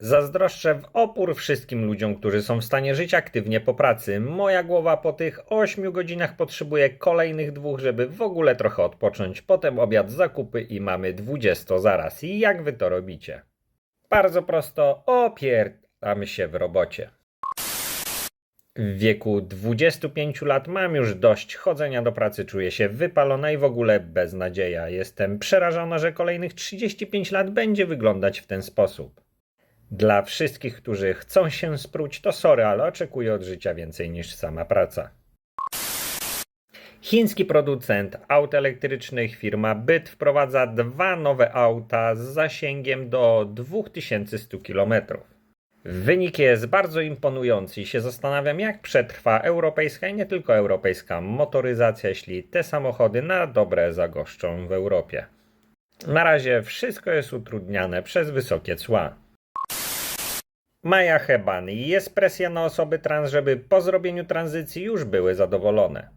Zazdroszczę w opór wszystkim ludziom, którzy są w stanie żyć aktywnie po pracy. Moja głowa po tych 8 godzinach potrzebuje kolejnych dwóch, żeby w ogóle trochę odpocząć. Potem obiad, zakupy i mamy 20 zaraz. I jak wy to robicie? Bardzo prosto, opierdamy się w robocie. W wieku 25 lat mam już dość chodzenia do pracy, czuję się wypalona i w ogóle beznadzieja. Jestem przerażona, że kolejnych 35 lat będzie wyglądać w ten sposób. Dla wszystkich, którzy chcą się spróć, to sorry, ale oczekuję od życia więcej niż sama praca. Chiński producent aut elektrycznych firma Byt wprowadza dwa nowe auta z zasięgiem do 2100 km. Wynik jest bardzo imponujący i się zastanawiam, jak przetrwa europejska i nie tylko europejska motoryzacja, jeśli te samochody na dobre zagoszczą w Europie. Na razie wszystko jest utrudniane przez wysokie cła. Maja Heban. Jest presja na osoby trans, żeby po zrobieniu tranzycji już były zadowolone.